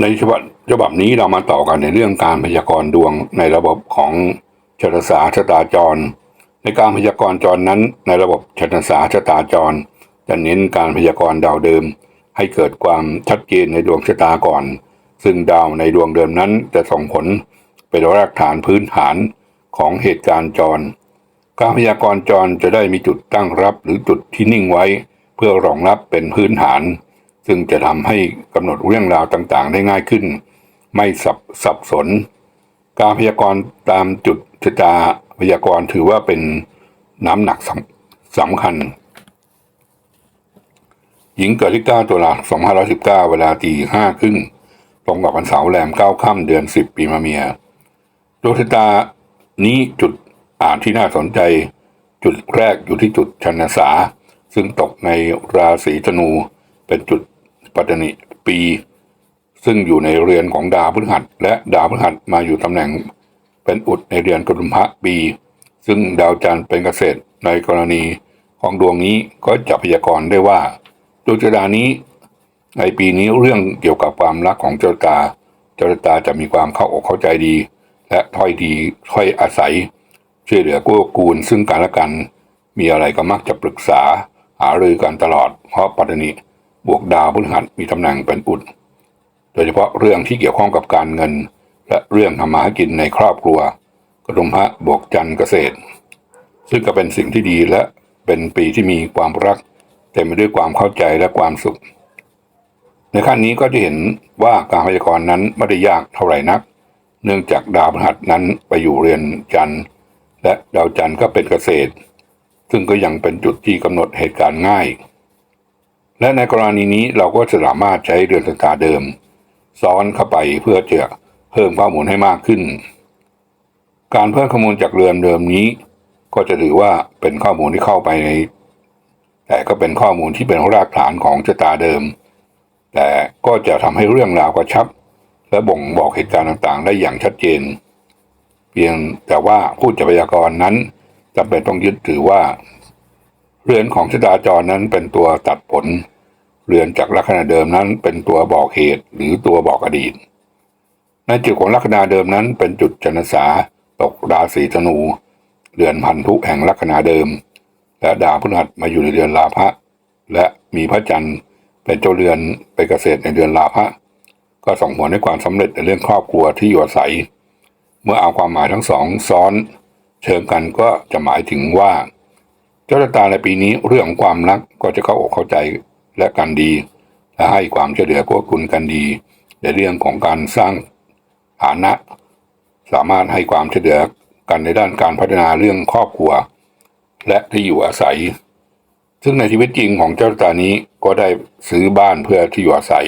ในฉบับฉบับนี้เรามาต่อกันในเรื่องการพยากรณ์ดวงในระบบของชนสาชะตาจร ในการพยากรณ์จรนั้น ในระบบชนสาชะตาจร จะเน้นการพยากรณ์ดาวเดิม ให้เกิดความชัดเจนในดวงชะตาก่อน ซึ่งดาวในดวงเดิมนั้นจะส่งผลเป็นรากฐานพื้นฐานของเหตุการณ์จร การพยากรณ์จรจะได้มีจุดตั้งรับหรือจุดที่นิ่งไว้ เพื่อรองรับเป็นพื้นฐาน ซึ่งจะทำให้กำหนดเรื่องราวต่างๆ ได้ง่ายขึ้น ไม่สับสับสน การพยากรณ์ตามจุดชะตาพยากรณ์ถือว่าเป็นน้ำหนักสำสำคัญ หญิงเกิดที่9ตุลา2519 เวลาตีห้าครึ่งตรงกับวันเสาร์แรมเก้าค่ำเดือน 10 ปีมะเมียดวงชะตานี้จุดอ่านที่น่าสนใจ จุดแรกอยู่ที่จุดชนสา ซึ่งตกในราศีธนูเป็นจุด ปัตตนิปี ซึ่งอยู่ในเรือนของดาวพฤหัส และดาวพฤหัสมาอยู่ตำแหน่งเป็นอุดในเดือนกรุมภะปี ซึ่งดาวจันทร์เป็นเกษตรในกรณีของดวงนี้ก็จะพยากรณ์ได้ว่าดวงชะตานี้ ในปีนี้เรื่องเกี่ยวกับความรักของเจ้าตา เจ้าตาจะมีความเข้าอกเข้าใจดี และถ้อยดีถ้อยอาศัย ช่วยเหลือกู้กูลซึ่งกันและกัน มีอะไรก็มักจะปรึกษาหารือกันตลอดเพราะปัตตนิ บวกดาวพฤหัสมีตำแหน่งเป็นอุด โดยเฉพาะเรื่องที่เกี่ยวข้องกับการเงิน และเรื่องทำมาหากินในครอบครัว กระดุมพระบวกจันทร์เกษตร ซึ่งก็เป็นสิ่งที่ดีและเป็นปีที่มีความรักเต็มไปด้วยความเข้าใจและความสุข ในขั้นนี้ก็จะเห็นว่าการพยากรณ์นั้นไม่ได้ยากเท่าไหร่นัก เนื่องจากดาวพฤหัสนั้นไปอยู่เรือนจันทร์ และดาวจันทร์ก็เป็นเกษตร ซึ่งก็ยังเป็นจุดที่กำหนดเหตุการณ์ง่าย และในกรณีนี้เราก็จะสามารถใช้เรือนชะตาเดิม ซ้อนเข้าไปเพื่อจะเพิ่มข้อมูลให้มากขึ้น การเพิ่มข้อมูลจากเรือนเดิมนี้ ก็จะถือว่าเป็นข้อมูลที่เข้าไปใน แต่ก็เป็นข้อมูลที่เป็นรากฐานของชะตาเดิม แต่ก็จะทำให้เรื่องราวกระชับ และบ่งบอกเหตุการณ์ต่างๆ ได้อย่างชัดเจน เพียงแต่ว่าผู้จับพยากรณ์นั้นจำเป็นต้องยึดถือว่า เรือนของชะตาจรนั้นเป็นตัวตัดผล เรือนจากลัคนาเดิมนั้นเป็นตัวบอกเหตุหรือตัวบอกอดีต ในจุดของลัคนาเดิมนั้นเป็นจุดจนสาตกราศีธนู เรือนพันธุแห่งลัคนาเดิม และดาวพฤหัสมาอยู่ในเดือนลาภะและมีพระจันทร์เป็นเจ้าเรือนไปเกษตรในเดือนลาภะก็ส่งผลให้ความสำเร็จในเรื่องครอบครัวที่อยู่อาศัย เมื่อเอาความหมายทั้งสองซ้อน เชิงกันก็จะหมายถึงว่า เจ้าชะตาในปีนี้เรื่องของความรักก็จะเข้าอกเข้าใจและกันดีและให้ความช่วยเหลือกู้คุณกันดี ในเรื่องของการสร้างฐานะ สามารถให้ความช่วยเหลือกันในด้านการพัฒนาเรื่องครอบครัว และที่อยู่อาศัย ซึ่งในชีวิตจริงของเจ้าชะตานี้ก็ได้ซื้อบ้านเพื่อที่อยู่อาศัย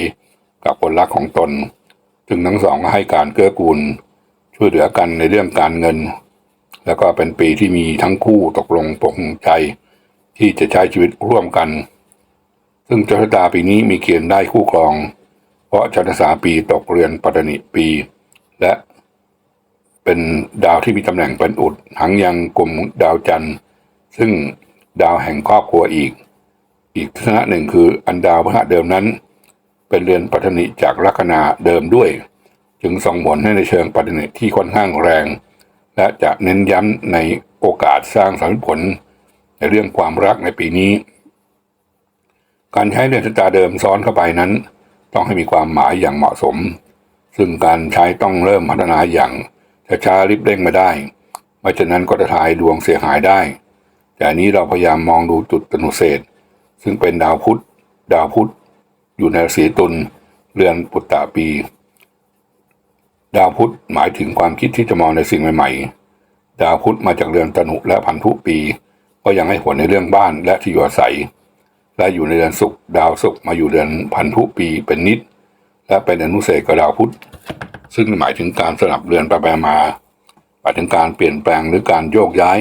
กับคนรักของตน ซึ่งทั้งสองให้การเกื้อกูล ช่วยเหลือกันในเรื่องการเงิน แล้วก็เป็นปีที่มีทั้งคู่ตกลงปลงใจ ที่จะใช้ชีวิตร่วมกัน ซึ่งเจ้าชะตาปีนี้มีเกณฑ์ได้คู่ครอง เพราะชาตสาปีตกเรือนปัตนิปี และเป็นดาวที่มีตำแหน่งเป็นอุดหังยังกลุ่มดาวจันทร์ ซึ่งดาวแห่งครอบครัวอีก อีกทัศนะหนึ่งคืออันดาวพฤหัสเดิมนั้น เป็นเรือนปัตนิจากลัคนาเดิมด้วย จึงส่งผลให้ในเชิงปัตนิที่ค่อนข้างแรง และจะเน้นย้ำในโอกาสสร้างสรรค์ผล ในเรื่องความรักในปีนี้ การใช้เรือนชะตาเดิมซ้อนเข้าไปนั้น ต้องให้มีความหมายอย่างเหมาะสม ซึ่งการใช้ต้องเริ่มพัฒนาอย่างช้าๆรีบเร่งไม่ได้ไม่ฉะนั้นก็จะทายดวงเสียหายได้ แต่อันนี้เราพยายามมองดูจุดตนุเศษ ซึ่งเป็นดาวพุธดาวพุธอยู่ในราศีตุลเรือนปุตตะปี ดาวพุธหมายถึงความคิดที่จะมองในสิ่งใหม่ๆ ดาวพุธมาจากเรือนตนุและพันธุปี ก็ยังให้ผลในเรื่องบ้านและที่อยู่อาศัย และอยู่ในเดือนศุกร์ดาวศุกร์มาอยู่เดือนพันธุปีเป็นนิด และเป็นอนุเศษกับดาวพุธ ซึ่งหมายถึงการสลับเรือนไปไปมาหมายถึงการเปลี่ยนแปลงหรือการโยกย้าย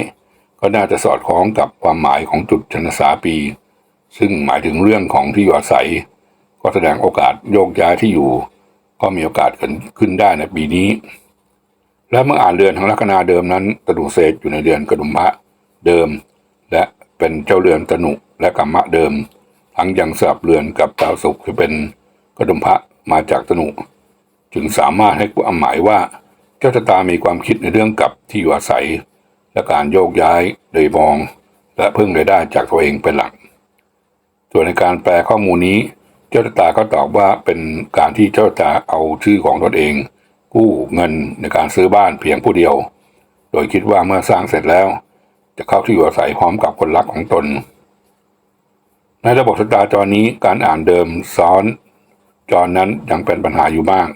ก็น่าจะสอดคล้องกับความหมายของจุดชนสาปี ซึ่งหมายถึงเรื่องของที่อยู่อาศัย ก็แสดงโอกาสโยกย้ายที่อยู่ ก็มีโอกาสเกิดขึ้นได้ในปีนี้ และเมื่ออ่านเรือนทางลัคนาเดิมนั้นตนุเศษอยู่ในเดือนกดุมะเดิม และเป็นเจ้าเรือนตนุและกัมมะเดิม ทั้งยังสลับเรือนกับดาวศุกร์ที่เป็นกดุมพะมาจากตนุ จึงสามารถให้ความหมายว่าเจ้าชะตามีความคิดในเรื่องกับที่อยู่อาศัย และการโยกย้ายโดยมอง และเพึ่งรายได้จากตัวเองเป็นหลักส่วนในการแปลข้อมูลนี้ จ้าชะตาก็ตอบว่าเป็นการที่เจ้าชะตาเอาชื่อของตนเอง กู้เงินในการซื้อบ้านเพียงผู้เดียว โดยคิดว่าเมื่อสร้างเสร็จแล้ว จะเข้าที่อยู่อาศัยพร้อมกับคนรักของตน ในระบบชะตาจรนี้การอ่านเดิมซ้อนจรนั้นยังเป็นปัญหาอยู่บ้าง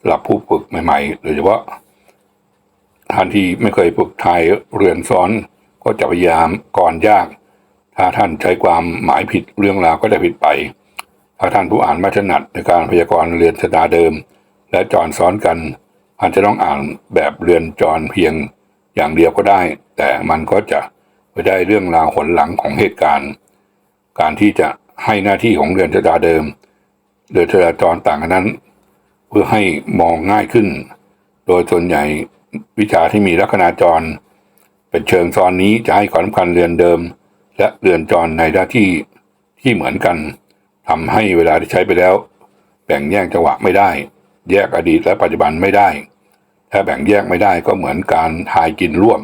สำหรับผู้ฝึกใหม่ๆ โดยเฉพาะท่านที่ไม่เคยฝึกไทยเรือนซ้อนก็จะพยายามก่อนยาก ถ้าท่านใช้ความหมายผิดเรื่องราวก็จะผิดไป ถ้าท่านผู้อ่านไม่ถนัดในการพยากรณ์เรือนชะตาเดิม และจรซ้อนกันท่านจะต้องอ่านแบบเรือนจรเพียงอย่างเดียวก็ได้ แต่มันก็จะไปได้เรื่องราวผลหลังของเหตุการณ์ การที่จะให้หน้าที่ของเรือนชะตาเดิมเรือนชะตาจรต่างกันนั้น เพื่อให้มองง่ายขึ้น โดยส่วนใหญ่วิชาที่มีลัคนาจร เป็นเชิงซ้อนนี้จะให้ความสำคัญเรือนเดิม และเรือนจรในหน้าที่ที่เหมือนกัน ทำให้เวลาที่ใช้ไปแล้ว แบ่งแยกจังหวะไม่ได้ แยกอดีตและปัจจุบันไม่ได้ ถ้าแบ่งแยกไม่ได้ก็เหมือนการทายกินร่วม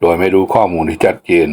โดยไม่รู้ข้อมูลที่ชัดเจน